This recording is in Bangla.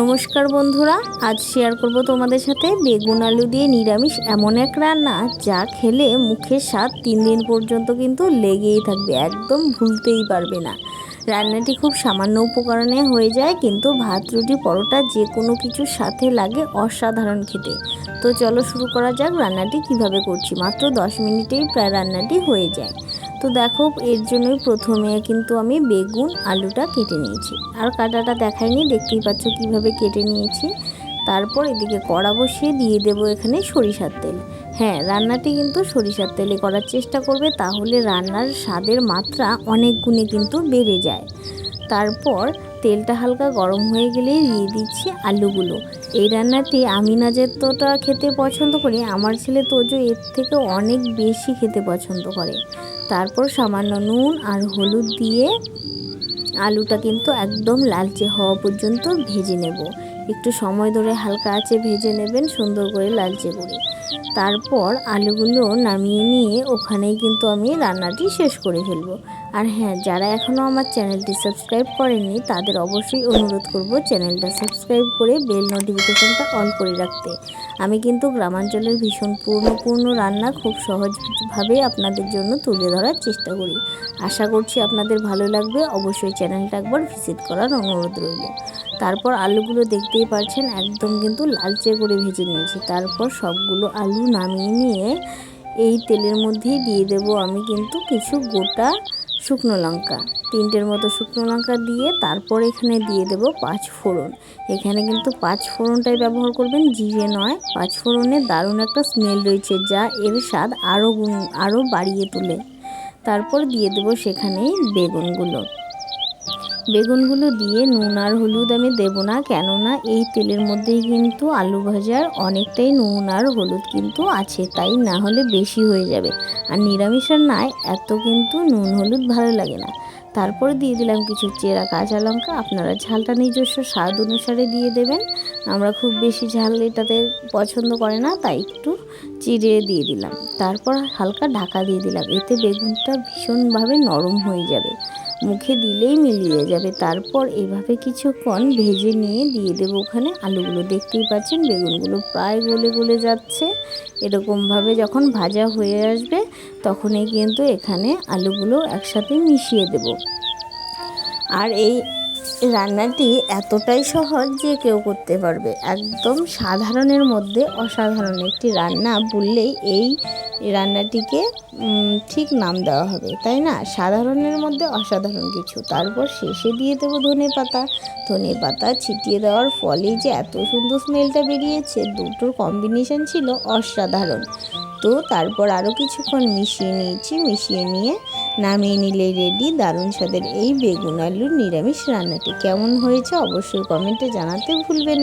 নমস্কার বন্ধুরা, আজ শেয়ার করব তোমাদের সাথে বেগুন আলু দিয়ে নিরামিষ এমন এক রান্না যা খেলে মুখের স্বাদ তিন দিন পর্যন্ত কিন্তু লেগেই থাকবে, একদম ভুলতেই পারবে না। রান্নাটি খুব সামান্য উপকরণে হয়ে যায়, কিন্তু ভাত, রুটি, পরোটা যে কোনো কিছুর সাথে লাগে অসাধারণ খেতে। তো চলো শুরু করা যাক রান্নাটি কীভাবে করছি, মাত্র দশ মিনিটেই প্রায় রান্নাটি হয়ে যায়। তো দেখো, এর জন্যই প্রথমে কিন্তু আমি বেগুন, আলুটা কেটে নিয়েছি। আর কাটাটা দেখাইনি দেখতেই পাচ্ছ কীভাবে কেটে নিয়েছি। তারপর এদিকে কড়া বসিয়ে দিয়ে দেব এখানে সরিষার তেল। হ্যাঁ রান্নাটি কিন্তু সরিষার তেলে করার চেষ্টা করবে, তাহলে রান্নার স্বাদের মাত্রা অনেক গুণে কিন্তু বেড়ে যায়। তারপর তেলটা হালকা গরম হয়ে গেলেই দিয়ে দিচ্ছি আলুগুলো। এই রান্নাটি আমি না যেতটা খেতে পছন্দ করি, আমার ছেলে তোজো এর থেকে অনেক বেশি খেতে পছন্দ করে। তারপর সামান্য নুন আর হলুদ দিয়ে আলুটা কিন্তু একদম লালচে হওয়া পর্যন্ত ভেজে নেব। একটু সময় ধরে হালকা আছে ভেজে নেবেন, সুন্দর করে লালচে করে তারপর আলুগুলো নামিয়ে নিয়ে ওখানেই কিন্তু আমি রান্নাটি শেষ করে ফেলব। আর হ্যাঁ যারা এখনও আমার চ্যানেলটি সাবস্ক্রাইব করেনি তাদের অবশ্যই অনুরোধ করব চ্যানেলটা সাবস্ক্রাইব করে বেল নোটিফিকেশানটা অন করে রাখতে। আমি কিন্তু গ্রামাঞ্চলের ভীষণ পূর্ণ রান্না খুব সহজভাবে আপনাদের জন্য তুলে ধরার চেষ্টা করি। আশা করছি আপনাদের ভালো লাগবে। অবশ্যই চ্যানেলটা একবার ভিজিট করার অনুরোধ রইল। তারপর আলুগুলো দেখতেই পাচ্ছেন একদম কিন্তু লালচে করে ভেজে নিয়েছি। তারপর সবগুলো আলু নামিয়ে নিয়ে এই তেলের মধ্যেই দিয়ে দেব আমি কিন্তু কিছু গোটা শুকনো লঙ্কা। তিনটের মতো শুকনো লঙ্কা দিয়ে তারপর এখানে দিয়ে দেব পাঁচ ফোড়ন। এখানে কিন্তু পাঁচ ফোড়নটাই ব্যবহার করবেন, জিরে নয়। পাঁচ ফোড়নে দারুণ একটা স্মেল রয়েছে, যা এর স্বাদ আরও গুণ আরও বাড়িয়ে তোলে। তারপর দিয়ে দেব সেখানেই বেগুনগুলো। বেগুনগুলো দিয়ে নুন আর হলুদ আমি দেবো না, কেননা এই তেলের মধ্যেই কিন্তু আলু ভাজার অনেকটাই নুন আর হলুদ কিন্তু আছে, তাই না হলে বেশি হয়ে যাবে। আর নিরামিষ রান্নায় এত কিন্তু নুন হলুদ ভালো লাগে না। তারপরে দিয়ে দিলাম কিছু চেরা কাঁচা লঙ্কা, আপনারা ঝালটা নিজস্ব স্বাদ অনুসারে দিয়ে দেবেন। আমরা খুব বেশি ঝাল এটাতে পছন্দ করে না, তাই একটু চিড়ে দিয়ে দিলাম। তারপর হালকা ঢাকা দিয়ে দিলাম, এতে বেগুনটা ভীষণভাবে নরম হয়ে যাবে। মুখে দিলেই মিলিয়ে যাবে। তারপর এভাবে কিছুক্ষণ ভেজে নিয়ে দিয়ে দেবো ওখানে আলুগুলো। দেখতেই পাচ্ছেন, বেগুনগুলো প্রায় গলে গলে যাচ্ছে। এরকমভাবে যখন ভাজা হয়ে আসবে, তখনই কিন্তু এখানে আলুগুলো একসাথে মিশিয়ে দেব। আর এই রান্নাটি এতটাই সহজ যে কেউ করতে পারবে। একদম সাধারণের মধ্যে অসাধারণ একটি রান্না। বললেই এই রান্নাটিকে ঠিক নাম দেওয়া হবে, তাই না? সাধারণের মধ্যে অসাধারণ কিছু। তারপর শেষে দিয়ে দেবো ধনে পাতা। ধনে পাতা ছিটিয়ে দেওয়ার ফলে যে এত সুন্দর স্মেলটা বেরিয়েছে, দুটোর কম্বিনেশন ছিল অসাধারণ। তো তারপর আরও কিছুক্ষণ মিশিয়ে নিয়েছি। মিশিয়ে নিয়ে নামিয়ে নিলে রেডি, দারুণ স্বাদের এই বেগুন আলুর নিরামিষ রান্নাটি কেমন হয়েছে অবশ্যই কমেন্টে জানাতে ভুলবেন